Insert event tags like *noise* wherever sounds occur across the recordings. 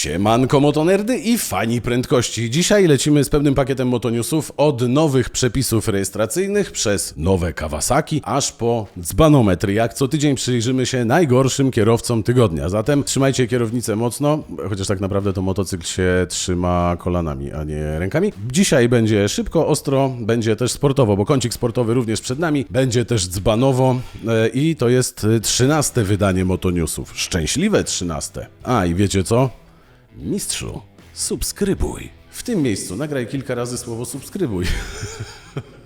Siemanko motonerdy i fani prędkości. Dzisiaj lecimy z pewnym pakietem motoniusów od nowych przepisów rejestracyjnych przez nowe Kawasaki, aż po dzbanometry. Jak co tydzień przyjrzymy się najgorszym kierowcom tygodnia. Zatem trzymajcie kierownicę mocno, chociaż tak naprawdę to motocykl się trzyma kolanami, a nie rękami. Dzisiaj będzie szybko, ostro, będzie też sportowo, bo kącik sportowy również przed nami. Będzie też dzbanowo e, i to jest trzynaste wydanie motoniusów. Szczęśliwe trzynaste. A i wiecie co? Mistrzu, subskrybuj. W tym miejscu nagraj kilka razy słowo subskrybuj. *laughs*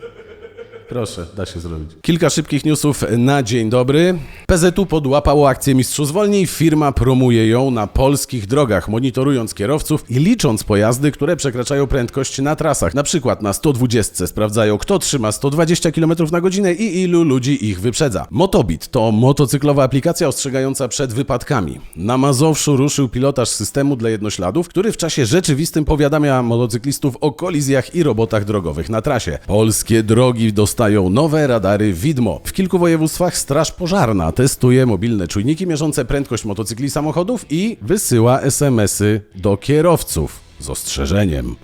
Proszę, da się zrobić. Kilka szybkich newsów na dzień dobry. PZU podłapało akcję Mistrzu Zwolnij. Firma promuje ją na polskich drogach, monitorując kierowców i licząc pojazdy, które przekraczają prędkość na trasach. Na przykład na 120 sprawdzają, kto trzyma 120 km na godzinę i ilu ludzi ich wyprzedza. Motobit to motocyklowa aplikacja ostrzegająca przed wypadkami. Na Mazowszu ruszył pilotaż systemu dla jednośladów, który w czasie rzeczywistym powiadamia motocyklistów o kolizjach i robotach drogowych na trasie. Polskie drogi dostają nowe radary widmo. W kilku województwach Straż Pożarna testuje mobilne czujniki mierzące prędkość motocykli i samochodów i wysyła SMS-y do kierowców z ostrzeżeniem.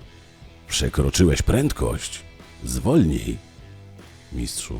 Przekroczyłeś prędkość. Zwolnij, mistrzu.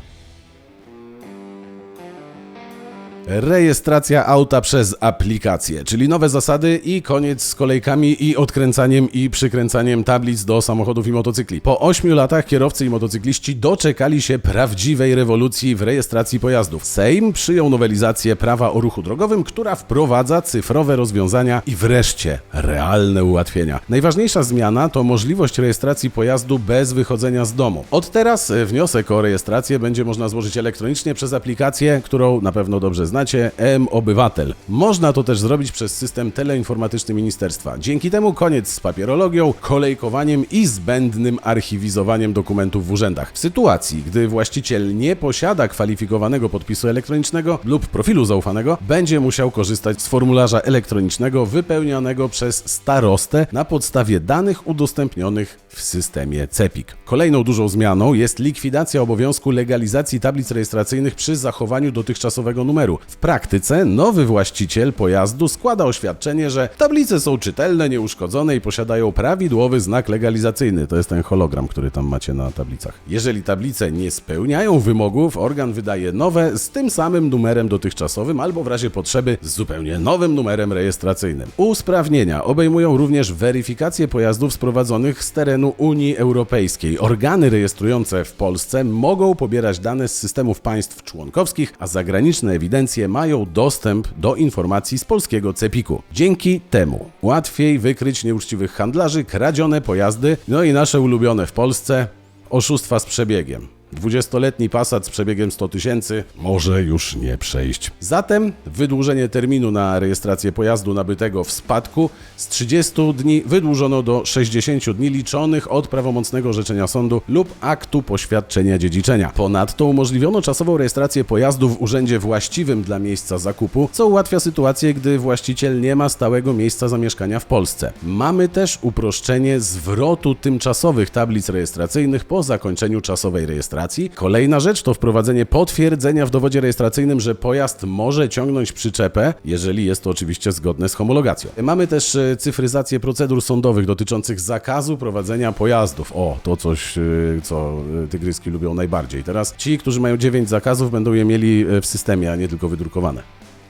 Rejestracja auta przez aplikację, czyli nowe zasady i koniec z kolejkami i odkręcaniem i przykręcaniem tablic do samochodów i motocykli. Po 8 latach kierowcy i motocykliści doczekali się prawdziwej rewolucji w rejestracji pojazdów. Sejm przyjął nowelizację prawa o ruchu drogowym, która wprowadza cyfrowe rozwiązania i wreszcie realne ułatwienia. Najważniejsza zmiana to możliwość rejestracji pojazdu bez wychodzenia z domu. Od teraz wniosek o rejestrację będzie można złożyć elektronicznie przez aplikację, którą na pewno dobrze znacie, M-Obywatel. Można to też zrobić przez system teleinformatyczny ministerstwa. Dzięki temu koniec z papierologią, kolejkowaniem i zbędnym archiwizowaniem dokumentów w urzędach. W sytuacji, gdy właściciel nie posiada kwalifikowanego podpisu elektronicznego lub profilu zaufanego, będzie musiał korzystać z formularza elektronicznego wypełnionego przez starostę na podstawie danych udostępnionych w systemie CEPIK. Kolejną dużą zmianą jest likwidacja obowiązku legalizacji tablic rejestracyjnych przy zachowaniu dotychczasowego numeru. W praktyce nowy właściciel pojazdu składa oświadczenie, że tablice są czytelne, nieuszkodzone i posiadają prawidłowy znak legalizacyjny. To jest ten hologram, który tam macie na tablicach. Jeżeli tablice nie spełniają wymogów, organ wydaje nowe z tym samym numerem dotychczasowym albo w razie potrzeby z zupełnie nowym numerem rejestracyjnym. Usprawnienia obejmują również weryfikację pojazdów sprowadzonych z terenu Unii Europejskiej. Organy rejestrujące w Polsce mogą pobierać dane z systemów państw członkowskich, a zagraniczne ewidencje mają dostęp do informacji z polskiego CEPIK-u. Dzięki temu łatwiej wykryć nieuczciwych handlarzy, kradzione pojazdy, no i nasze ulubione w Polsce oszustwa z przebiegiem. 20-letni Passat z przebiegiem 100 tysięcy może już nie przejść. Zatem wydłużenie terminu na rejestrację pojazdu nabytego w spadku z 30 dni wydłużono do 60 dni liczonych od prawomocnego orzeczenia sądu lub aktu poświadczenia dziedziczenia. Ponadto umożliwiono czasową rejestrację pojazdu w urzędzie właściwym dla miejsca zakupu, co ułatwia sytuację, gdy właściciel nie ma stałego miejsca zamieszkania w Polsce. Mamy też uproszczenie zwrotu tymczasowych tablic rejestracyjnych po zakończeniu czasowej rejestracji. Kolejna rzecz to wprowadzenie potwierdzenia w dowodzie rejestracyjnym, że pojazd może ciągnąć przyczepę, jeżeli jest to oczywiście zgodne z homologacją. Mamy też e, cyfryzację procedur sądowych dotyczących zakazu prowadzenia pojazdów. O, to coś, e, co e, tygryski lubią najbardziej. Teraz ci, którzy mają 9 zakazów, będą je mieli w systemie, a nie tylko wydrukowane.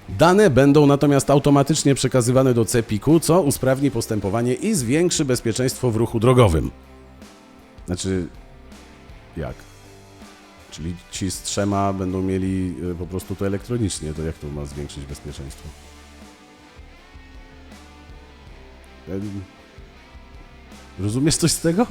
Dane będą natomiast automatycznie przekazywane do CEPIK-u, co usprawni postępowanie i zwiększy bezpieczeństwo w ruchu drogowym. Znaczy, jak? Czyli ci z trzema będą mieli y, po prostu to elektronicznie, to jak to ma zwiększyć bezpieczeństwo? Rozumiesz coś z tego?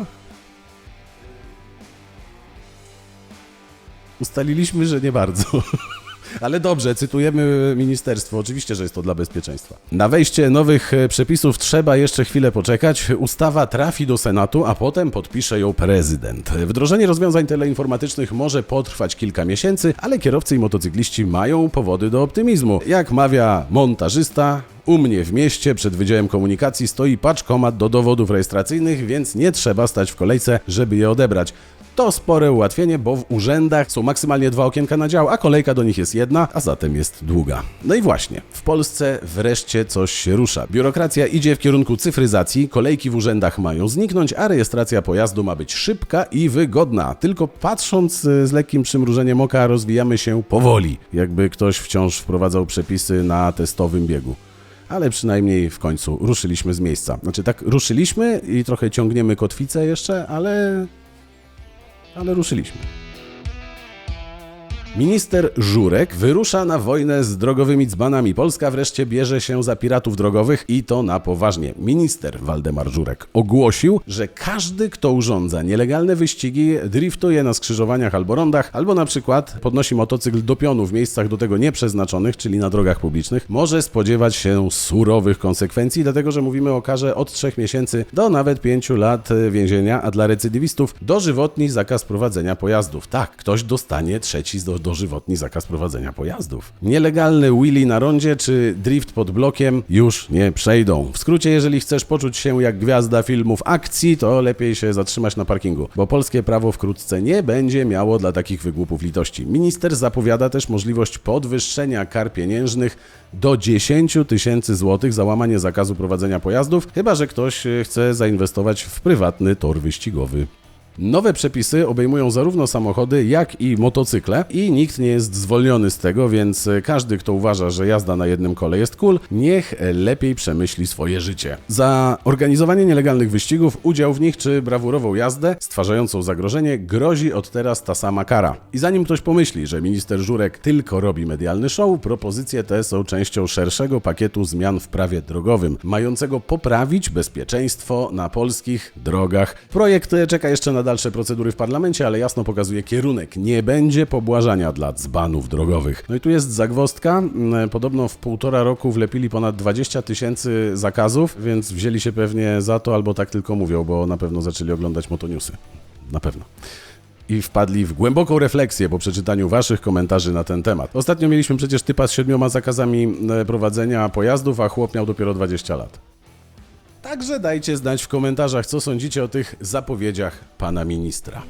Ustaliliśmy, że nie bardzo. *laughs* Ale dobrze, cytujemy ministerstwo. Oczywiście, że jest to dla bezpieczeństwa. Na wejście nowych e, przepisów trzeba jeszcze chwilę poczekać. Ustawa trafi do Senatu, a potem podpisze ją prezydent. Wdrożenie rozwiązań teleinformatycznych może potrwać kilka miesięcy, ale kierowcy i motocykliści mają powody do optymizmu. Jak mawia montażysta, u mnie w mieście przed Wydziałem Komunikacji stoi paczkomat do dowodów rejestracyjnych, więc nie trzeba stać w kolejce, żeby je odebrać. To spore ułatwienie, bo w urzędach są maksymalnie dwa okienka na dział, a kolejka do nich jest jedna, a zatem jest długa. No i właśnie, w Polsce wreszcie coś się rusza. Biurokracja idzie w kierunku cyfryzacji, kolejki w urzędach mają zniknąć, a rejestracja pojazdu ma być szybka i wygodna. Tylko patrząc y, z lekkim przymrużeniem oka, rozwijamy się powoli, jakby ktoś wciąż wprowadzał przepisy na testowym biegu ale przynajmniej w końcu ruszyliśmy z miejsca. Znaczy tak, ruszyliśmy i trochę ciągniemy kotwicę jeszcze, ale. Ale ruszyliśmy. Minister Żurek wyrusza na wojnę z drogowymi dzbanami. Polska wreszcie bierze się za piratów drogowych i to na poważnie. Minister Waldemar Żurek ogłosił, że każdy, kto urządza nielegalne wyścigi, driftuje na skrzyżowaniach albo rondach, albo na przykład podnosi motocykl do pionu w miejscach do tego nieprzeznaczonych, czyli na drogach publicznych, może spodziewać się surowych konsekwencji, dlatego że mówimy o karze od 3 miesięcy do nawet 5 lat więzienia, a dla recydywistów dożywotni zakaz prowadzenia pojazdów. Tak, ktoś dostanie trzeci do, dożywotni zakaz prowadzenia pojazdów. Nielegalny wheelie na rondzie czy drift pod blokiem już nie przejdą. W skrócie, jeżeli chcesz poczuć się jak gwiazda filmów akcji, to lepiej się zatrzymać na parkingu, bo polskie prawo wkrótce nie będzie miało dla takich wygłupów litości. Minister zapowiada też możliwość podwyższenia kar pieniężnych do 10 tysięcy złotych za łamanie zakazu prowadzenia pojazdów, chyba że ktoś e, chce zainwestować w prywatny tor wyścigowy. Nowe przepisy obejmują zarówno samochody, jak i motocykle i nikt nie jest zwolniony z tego, więc każdy, kto uważa, że jazda na jednym kole jest cool, niech lepiej przemyśli swoje życie. Za organizowanie nielegalnych wyścigów, udział w nich czy brawurową jazdę stwarzającą zagrożenie grozi od teraz ta sama kara. I zanim ktoś pomyśli, że minister Żurek tylko robi medialny show, propozycje te są częścią szerszego pakietu zmian w prawie drogowym, mającego poprawić bezpieczeństwo na polskich drogach. Projekt czeka jeszcze na dalsze procedury w parlamencie, ale jasno pokazuje kierunek. Nie będzie pobłażania dla dzbanów drogowych. No i tu jest zagwostka. Mm, Podobno w półtora roku wlepili ponad 20 tysięcy zakazów, więc wzięli się pewnie za to, albo tak tylko mówią, bo na pewno zaczęli oglądać motoniusy. Na pewno i wpadli w głęboką refleksję po przeczytaniu Waszych komentarzy na ten temat. Ostatnio mieliśmy przecież typa z siedmioma zakazami e, prowadzenia pojazdów, a chłop miał dopiero 20 lat. Także dajcie znać w komentarzach, co sądzicie o tych zapowiedziach pana ministra.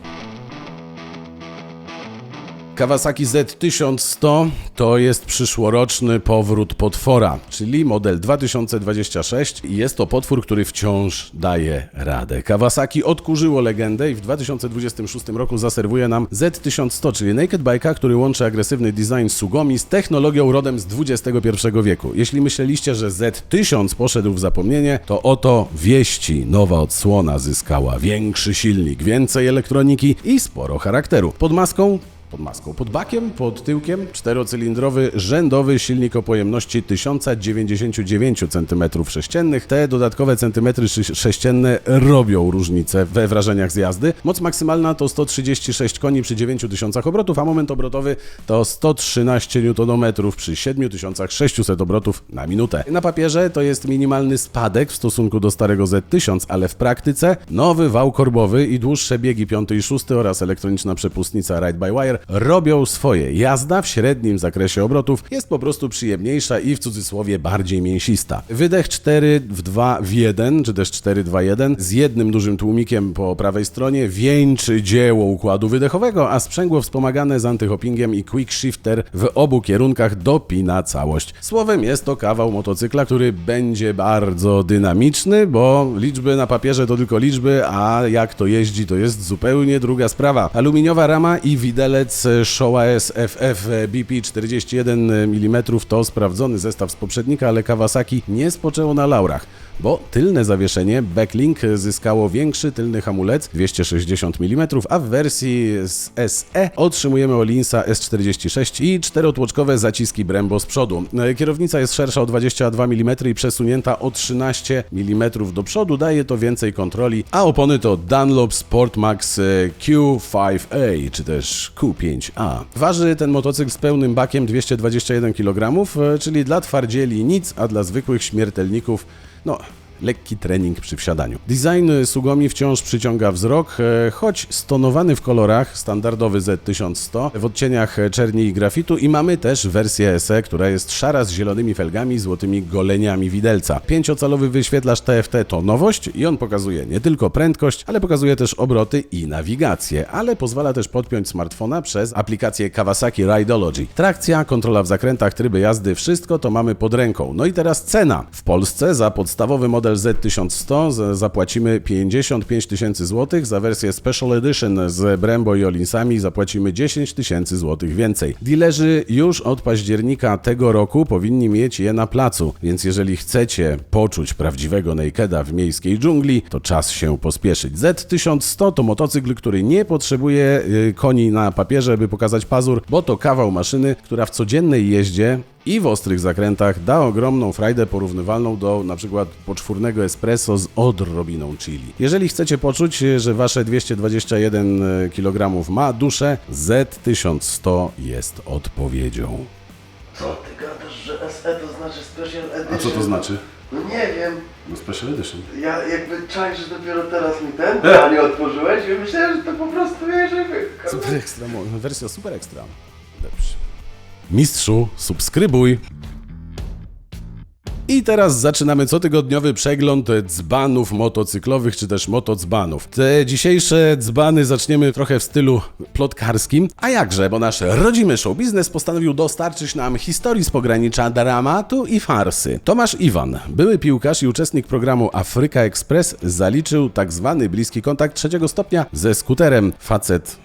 Kawasaki Z1100 to jest przyszłoroczny powrót potwora, czyli model 2026 i jest to potwór, który wciąż daje radę. Kawasaki odkurzyło legendę i w 2026 roku zaserwuje nam Z1100, czyli naked bike'a, który łączy agresywny design Sugomi z technologią rodem z XXI wieku. Jeśli myśleliście, że Z1000 poszedł w zapomnienie, to oto wieści. Nowa odsłona zyskała większy silnik, więcej elektroniki i sporo charakteru. Pod maską pod maską. Pod bakiem, pod tyłkiem czterocylindrowy rzędowy silnik o pojemności 1099 cm3. Te dodatkowe centymetry sześcienne robią różnicę we wrażeniach z jazdy. Moc maksymalna to 136 koni przy 9000 obrotów, a moment obrotowy to 113 Nm przy 7600 obrotów na minutę. Na papierze to jest minimalny spadek w stosunku do starego Z1000, ale w praktyce nowy wał korbowy i dłuższe biegi 5 i 6 oraz elektroniczna przepustnica Ride by Wire robią swoje. Jazda w średnim zakresie obrotów jest po prostu przyjemniejsza i w cudzysłowie bardziej mięsista. Wydech 4 w 2 w 1, czy też 4 2 1 z jednym dużym tłumikiem po prawej stronie wieńczy dzieło układu wydechowego, a sprzęgło wspomagane z antyhoppingiem i quick shifter w obu kierunkach dopina całość. Słowem jest to kawał motocykla, który będzie bardzo dynamiczny, bo liczby na papierze to tylko liczby, a jak to jeździ to jest zupełnie druga sprawa. Aluminiowa rama i widelec Showa SFF BP 41 mm to sprawdzony zestaw z poprzednika, ale Kawasaki nie spoczęło na laurach bo tylne zawieszenie Backlink zyskało większy tylny hamulec 260 mm, a w wersji z SE otrzymujemy Olinsa S46 i czterotłoczkowe zaciski Brembo z przodu. Kierownica jest szersza o 22 mm i przesunięta o 13 mm do przodu, daje to więcej kontroli, a opony to Dunlop Sportmax Q5A, czy też Q5A. Waży ten motocykl z pełnym bakiem 221 kg, czyli dla twardzieli nic, a dla zwykłych śmiertelników no, lekki trening przy wsiadaniu. Design Sugomi wciąż przyciąga wzrok, e, choć stonowany w kolorach, standardowy Z1100, w odcieniach czerni i grafitu i mamy też wersję SE, która jest szara z zielonymi felgami, złotymi goleniami widelca. Pięciocalowy wyświetlacz TFT to nowość i on pokazuje nie tylko prędkość, ale pokazuje też obroty i nawigację, ale pozwala też podpiąć smartfona przez aplikację Kawasaki Rideology. Trakcja, kontrola w zakrętach, tryby jazdy, wszystko to mamy pod ręką. No i teraz cena. W Polsce za podstawowy model Z1100 z- zapłacimy 55 tysięcy złotych, za wersję Special Edition z Brembo i Olinsami zapłacimy 10 tysięcy złotych więcej. Dealerzy już od października tego roku powinni mieć je na placu, więc jeżeli chcecie poczuć prawdziwego nakeda w miejskiej dżungli, to czas się pospieszyć. Z1100 to motocykl, który nie potrzebuje y, koni na papierze, by pokazać pazur, bo to kawał maszyny, która w codziennej jeździe i w ostrych zakrętach da ogromną frajdę porównywalną do na przykład poczwórnego espresso z odrobiną chili. Jeżeli chcecie poczuć, że wasze 221 kg ma duszę, Z1100 jest odpowiedzią. Co ty gadasz, że SE to znaczy Special Edition? A co to znaczy? No nie wiem. No Special Edition. Ja jakby czaj, że dopiero teraz mi ten pytanie otworzyłeś i myślałem, że to po prostu wiesz. Super ekstra, wersja super ekstra. Dobrze. Mistrzu, subskrybuj. I teraz zaczynamy cotygodniowy przegląd dzbanów motocyklowych, czy też motodzbanów. Te dzisiejsze dzbany zaczniemy trochę w stylu plotkarskim. A jakże, bo nasz rodzimy show biznes postanowił dostarczyć nam historii z pogranicza dramatu i farsy. Tomasz Iwan, były piłkarz i uczestnik programu Afryka Express, zaliczył tak zwany bliski kontakt trzeciego stopnia ze skuterem. Facet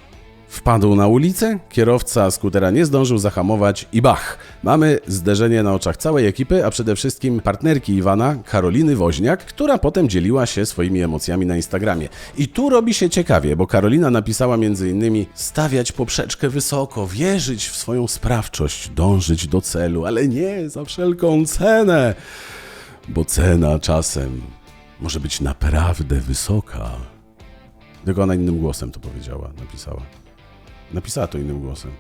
Wpadł na ulicę, kierowca skutera nie zdążył zahamować i bach! Mamy zderzenie na oczach całej ekipy, a przede wszystkim partnerki Iwana, Karoliny Woźniak, która potem dzieliła się swoimi emocjami na Instagramie. I tu robi się ciekawie, bo Karolina napisała m.in. stawiać poprzeczkę wysoko, wierzyć w swoją sprawczość, dążyć do celu, ale nie za wszelką cenę, bo cena czasem może być naprawdę wysoka. Tylko ona innym głosem to powiedziała, napisała. Napisała to innym głosem.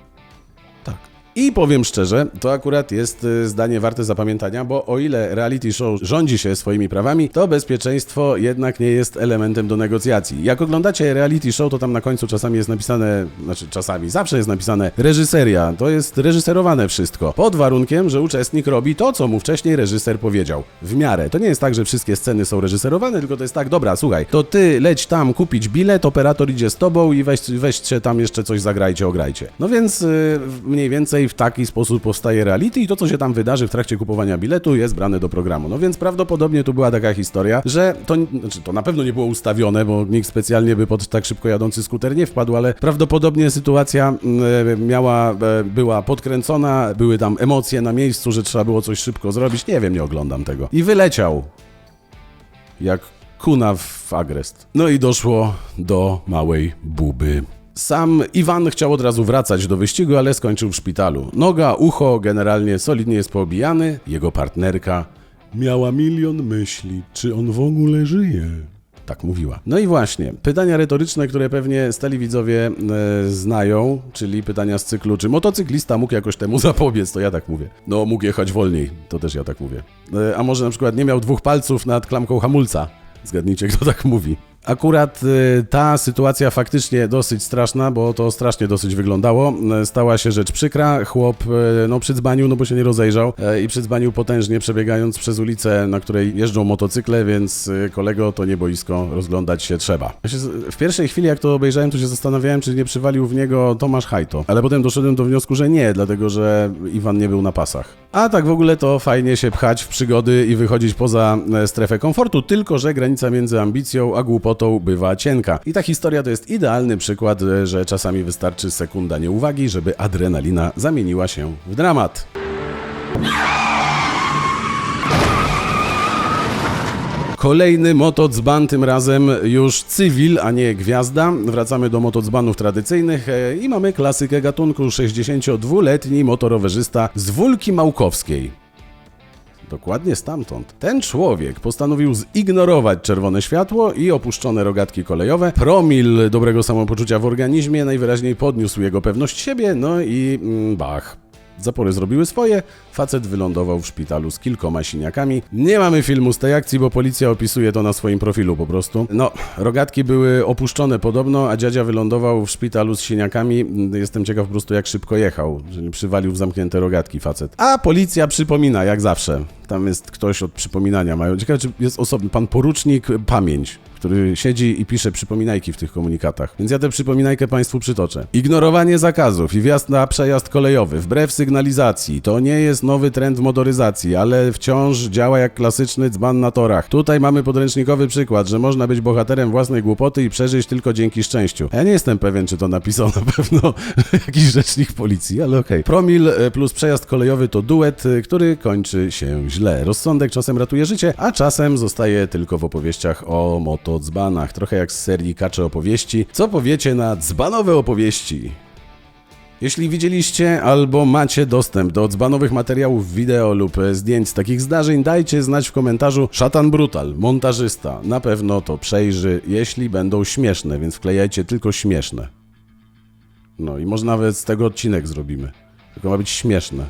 Tak. I powiem szczerze, to akurat jest y, zdanie warte zapamiętania, bo o ile reality show rządzi się swoimi prawami, to bezpieczeństwo jednak nie jest elementem do negocjacji. Jak oglądacie reality show, to tam na końcu czasami jest napisane, znaczy czasami, zawsze jest napisane reżyseria. To jest reżyserowane wszystko. Pod warunkiem, że uczestnik robi to, co mu wcześniej reżyser powiedział. W miarę. To nie jest tak, że wszystkie sceny są reżyserowane, tylko to jest tak, dobra, słuchaj, to ty leć tam kupić bilet, operator idzie z tobą i weź, weźcie tam jeszcze coś zagrajcie, ograjcie. No więc y, mniej więcej w taki sposób powstaje reality i to, co się tam wydarzy w trakcie kupowania biletu jest brane do programu. No więc prawdopodobnie tu była taka historia, że to, znaczy to na pewno nie było ustawione, bo nikt specjalnie by pod tak szybko jadący skuter nie wpadł, ale prawdopodobnie sytuacja mm, miała, e, była podkręcona, były tam emocje na miejscu, że trzeba było coś szybko zrobić. Nie wiem, nie oglądam tego. I wyleciał jak kuna w agrest. No i doszło do małej buby. Sam Iwan chciał od razu wracać do wyścigu, ale skończył w szpitalu. Noga, ucho, generalnie solidnie jest poobijany. Jego partnerka miała milion myśli, czy on w ogóle żyje. Tak mówiła. No i właśnie, pytania retoryczne, które pewnie stali widzowie e, znają, czyli pytania z cyklu, czy motocyklista mógł jakoś temu *laughs* zapobiec, to ja tak mówię. No, mógł jechać wolniej, to też ja tak mówię. E, a może na przykład nie miał dwóch palców nad klamką hamulca? Zgadnijcie, kto tak mówi. Akurat y, ta sytuacja faktycznie dosyć straszna, bo to strasznie dosyć wyglądało. Y, Stała się rzecz przykra. Chłop y, no przydzbanił, no bo się nie rozejrzał y, i przydzbanił potężnie przebiegając przez ulicę, na której jeżdżą motocykle, więc kolego to nie boisko, rozglądać się trzeba. W pierwszej chwili jak to obejrzałem, to się zastanawiałem, czy nie przywalił w niego Tomasz Hajto, ale potem doszedłem do wniosku, że nie, dlatego że Iwan nie był na pasach. A tak w ogóle to fajnie się pchać w przygody i wychodzić poza e, strefę komfortu, tylko że granica między ambicją a głupotą bywa cienka. I ta historia to jest idealny przykład, e, że czasami wystarczy sekunda nieuwagi, żeby adrenalina zamieniła się w dramat. Kolejny motodzban, tym razem już cywil, a nie gwiazda. Wracamy do motodzbanów tradycyjnych e, i mamy klasykę gatunku 62-letni motorowerzysta z Wólki Małkowskiej. Dokładnie stamtąd. Ten człowiek postanowił zignorować czerwone światło i opuszczone rogatki kolejowe. Promil dobrego samopoczucia w organizmie najwyraźniej podniósł jego pewność siebie, no i mm, bach. Zapory zrobiły swoje, facet wylądował w szpitalu z kilkoma siniakami. Nie mamy filmu z tej akcji, bo policja opisuje to na swoim profilu po prostu. No, rogatki były opuszczone podobno, a dziadzia wylądował w szpitalu z siniakami. Jestem ciekaw po prostu jak szybko jechał, że nie przywalił w zamknięte rogatki facet. A policja przypomina, jak zawsze. Tam jest ktoś od przypominania. Mają. Ciekawe, czy jest osobny pan porucznik Pamięć, który siedzi i pisze przypominajki w tych komunikatach. Więc ja tę przypominajkę Państwu przytoczę. Ignorowanie zakazów i wjazd na przejazd kolejowy wbrew sygnalizacji to nie jest nowy trend w motoryzacji, ale wciąż działa jak klasyczny dzban na torach. Tutaj mamy podręcznikowy przykład, że można być bohaterem własnej głupoty i przeżyć tylko dzięki szczęściu. Ja nie jestem pewien, czy to napisał na pewno *laughs* jakiś rzecznik policji, ale okej. Promil e, plus przejazd kolejowy to duet, e, który kończy się źle. Rozsądek czasem ratuje życie, a czasem zostaje tylko w opowieściach o motodzbanach. Trochę jak z serii Kacze opowieści. Co powiecie na dzbanowe opowieści? Jeśli widzieliście albo macie dostęp do dzbanowych materiałów wideo lub zdjęć z takich zdarzeń, dajcie znać w komentarzu Szatan Brutal, montażysta. Na pewno to przejrzy, jeśli będą śmieszne, więc wklejajcie tylko śmieszne. No i może nawet z tego odcinek zrobimy. Tylko ma być śmieszne.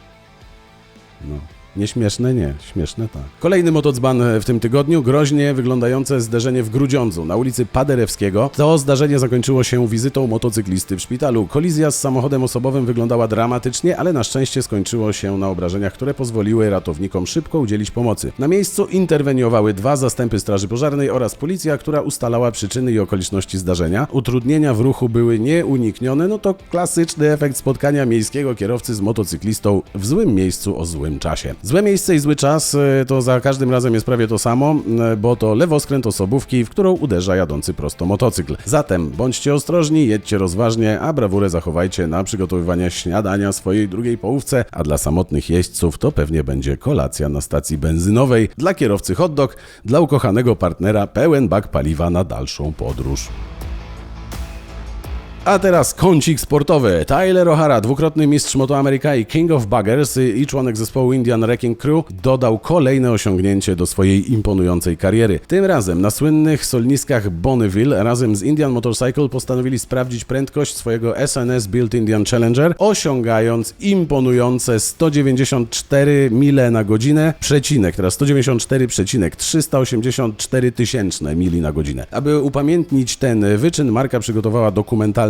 No. Nieśmieszne nie, śmieszne tak. Kolejny motodzban w tym tygodniu, groźnie wyglądające zderzenie w Grudziądzu na ulicy Paderewskiego. To zdarzenie zakończyło się wizytą motocyklisty w szpitalu. Kolizja z samochodem osobowym wyglądała dramatycznie, ale na szczęście skończyło się na obrażeniach, które pozwoliły ratownikom szybko udzielić pomocy. Na miejscu interweniowały dwa zastępy Straży Pożarnej oraz policja, która ustalała przyczyny i okoliczności zdarzenia. Utrudnienia w ruchu były nieuniknione, no to klasyczny efekt spotkania miejskiego kierowcy z motocyklistą w złym miejscu o złym czasie. Złe miejsce i zły czas y, to za każdym razem jest prawie to samo, y, bo to lewoskręt osobówki, w którą uderza jadący prosto motocykl. Zatem bądźcie ostrożni, jedźcie rozważnie, a brawurę zachowajcie na przygotowywanie śniadania swojej drugiej połówce, a dla samotnych jeźdźców to pewnie będzie kolacja na stacji benzynowej, dla kierowcy hot dog, dla ukochanego partnera pełen bak paliwa na dalszą podróż. A teraz kącik sportowy. Tyler O'Hara, dwukrotny mistrz Moto Ameryka i King of Buggers i członek zespołu Indian Wrecking Crew dodał kolejne osiągnięcie do swojej imponującej kariery. Tym razem na słynnych solniskach Bonneville razem z Indian Motorcycle postanowili sprawdzić prędkość swojego SNS Built Indian Challenger, osiągając imponujące 194 mile na godzinę, przecinek, teraz 194 przecinek 384 tysięczne mili na godzinę. Aby upamiętnić ten wyczyn, marka przygotowała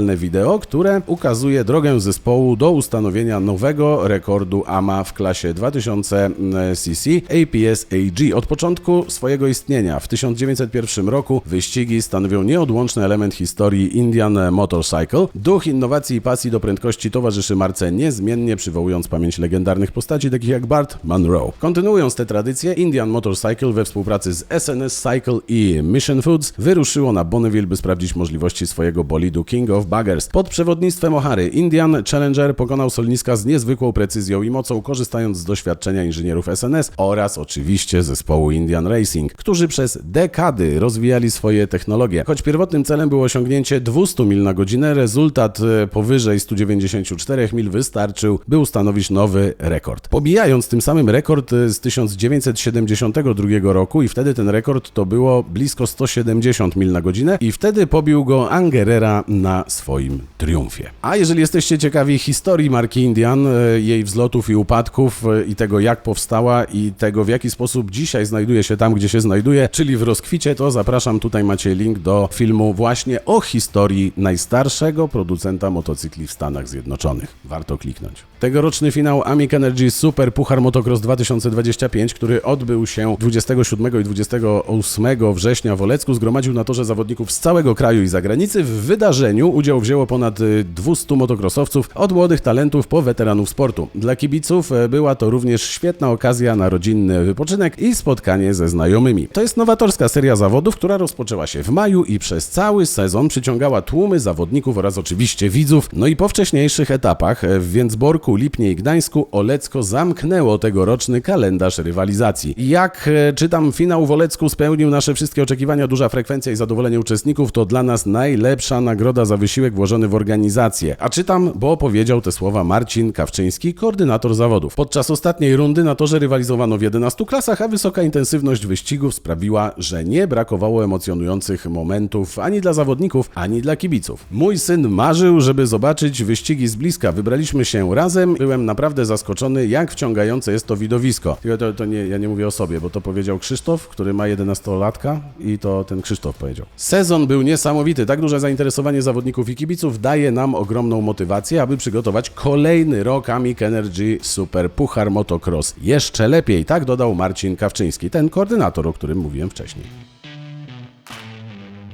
dokumentalne wideo, które ukazuje drogę zespołu do ustanowienia nowego rekordu AMA w klasie 2000 cc APS AG. Od początku swojego istnienia w 1901 roku wyścigi stanowią nieodłączny element historii Indian Motorcycle. Duch innowacji i pasji do prędkości towarzyszy marce niezmiennie, przywołując pamięć legendarnych postaci takich jak Bart Munro. Kontynuując tę tradycję, Indian Motorcycle we współpracy z SNS Cycle i Mission Foods wyruszyło na Bonneville, by sprawdzić możliwości swojego bolidu King of Pod przewodnictwem O'Hary Indian Challenger pokonał solniska z niezwykłą precyzją i mocą, korzystając z doświadczenia inżynierów SNS oraz oczywiście zespołu Indian Racing, którzy przez dekady rozwijali swoje technologie. Choć pierwotnym celem było osiągnięcie 200 mil na godzinę, rezultat e, powyżej 194 mil wystarczył, by ustanowić nowy rekord. Pobijając tym samym rekord e, z 1972 roku i wtedy ten rekord to było blisko 170 mil na godzinę i wtedy pobił go Angerera na swoim triumfie. A jeżeli jesteście ciekawi historii marki Indian, e, jej wzlotów i upadków e, i tego jak powstała i tego w jaki sposób dzisiaj znajduje się tam, gdzie się znajduje, czyli w rozkwicie, to zapraszam, tutaj macie link do filmu właśnie o historii najstarszego producenta motocykli w Stanach Zjednoczonych. Warto kliknąć. Tegoroczny finał Amic Energy Super Puchar Motocross 2025, który odbył się 27 i 28 września w Olecku, zgromadził na torze zawodników z całego kraju i zagranicy. W wydarzeniu udział wzięło ponad y, 200 motocrossowców, od młodych talentów po weteranów sportu. Dla kibiców e, była to również świetna okazja na rodzinny wypoczynek i spotkanie ze znajomymi. To jest nowatorska seria zawodów, która rozpoczęła się w maju i przez cały sezon przyciągała tłumy zawodników oraz oczywiście widzów. No i po wcześniejszych etapach e, w Więcborku, Lipnie i Gdańsku Olecko zamknęło tegoroczny kalendarz rywalizacji. Jak e, czytam, finał w Olecku spełnił nasze wszystkie oczekiwania, duża frekwencja i zadowolenie uczestników to dla nas najlepsza nagroda za wysiłek wysiłek włożony w organizację. A czytam, bo powiedział te słowa Marcin Kawczyński, koordynator zawodów. Podczas ostatniej rundy na torze rywalizowano w 11 klasach, a wysoka intensywność wyścigów sprawiła, że nie brakowało emocjonujących momentów ani dla zawodników, ani dla kibiców. Mój syn marzył, żeby zobaczyć wyścigi z bliska. Wybraliśmy się razem. Byłem naprawdę zaskoczony, jak wciągające jest to widowisko. To, to nie, ja nie mówię o sobie, bo to powiedział Krzysztof, który ma 11-latka i to ten Krzysztof powiedział. Sezon był niesamowity. Tak duże zainteresowanie zawodników i kibiców daje nam ogromną motywację, aby przygotować kolejny rok Amic Energy Super Puchar Motocross. Jeszcze lepiej, tak dodał Marcin Kawczyński, ten koordynator, o którym mówiłem wcześniej.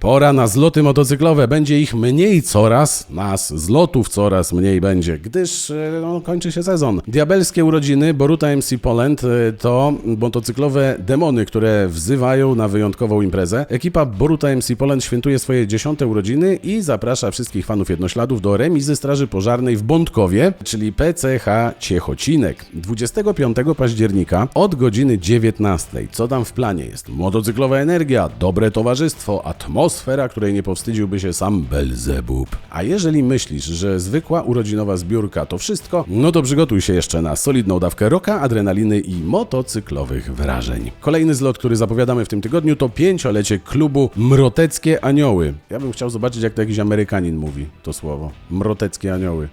Pora na zloty motocyklowe. Będzie ich mniej coraz, nas zlotów coraz mniej będzie, gdyż e, no, kończy się sezon. Diabelskie urodziny Boruta MC Poland e, to motocyklowe demony, które wzywają na wyjątkową imprezę. Ekipa Boruta MC Poland świętuje swoje dziesiąte urodziny i zaprasza wszystkich fanów jednośladów do remizy Straży Pożarnej w Bątkowie, czyli PCH Ciechocinek. 25 października od godziny 19. Co tam w planie jest? Motocyklowa energia, dobre towarzystwo, atmosfera, której nie powstydziłby się sam Belzebub. A jeżeli myślisz, że zwykła urodzinowa zbiórka to wszystko, no to przygotuj się jeszcze na solidną dawkę roka, adrenaliny i motocyklowych wrażeń. Kolejny zlot, który zapowiadamy w tym tygodniu to pięciolecie klubu Mroteckie Anioły. Ja bym chciał zobaczyć, jak to jakiś Amerykanin mówi to słowo. Mroteckie Anioły.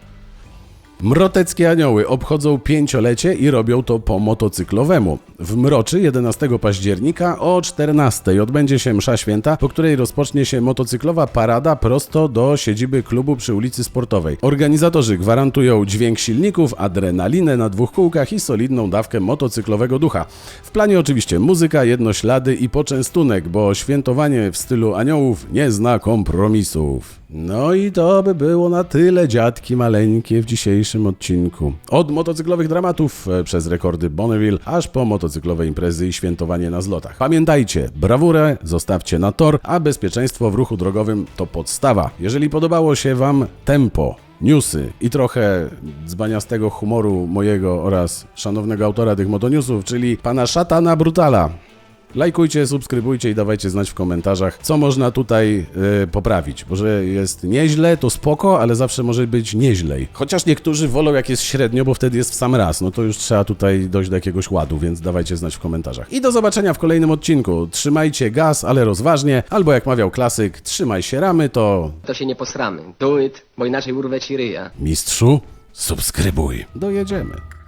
Mroteckie Anioły obchodzą pięciolecie i robią to po motocyklowemu. W Mroczy 11 października o 14 odbędzie się msza święta, po której rozpocznie się motocyklowa parada prosto do siedziby klubu przy ulicy Sportowej. Organizatorzy gwarantują dźwięk silników, adrenalinę na dwóch kółkach i solidną dawkę motocyklowego ducha. W planie oczywiście muzyka, jednoślady i poczęstunek, bo świętowanie w stylu aniołów nie zna kompromisów. No i to by było na tyle, dziadki maleńkie, w dzisiejszym odcinku. Od motocyklowych dramatów e, przez rekordy Bonneville, aż po motocyklowe imprezy i świętowanie na zlotach. Pamiętajcie, brawurę zostawcie na tor, a bezpieczeństwo w ruchu drogowym to podstawa. Jeżeli podobało się Wam tempo, newsy i trochę dzbaniastego humoru mojego oraz szanownego autora tych motoniewsów, czyli pana Szatana Brutala, Lajkujcie, subskrybujcie i dawajcie znać w komentarzach, co można tutaj e, poprawić. Bo że jest nieźle, to spoko, ale zawsze może być nieźlej. Chociaż niektórzy wolą jak jest średnio, bo wtedy jest w sam raz. No to już trzeba tutaj dojść do jakiegoś ładu, więc dawajcie znać w komentarzach. I do zobaczenia w kolejnym odcinku. Trzymajcie gaz, ale rozważnie, albo jak mawiał klasyk, trzymaj się ramy, to to się nie posramy. Do it, bo inaczej urwę ci ryja. mistrzu, subskrybuj. Dojedziemy.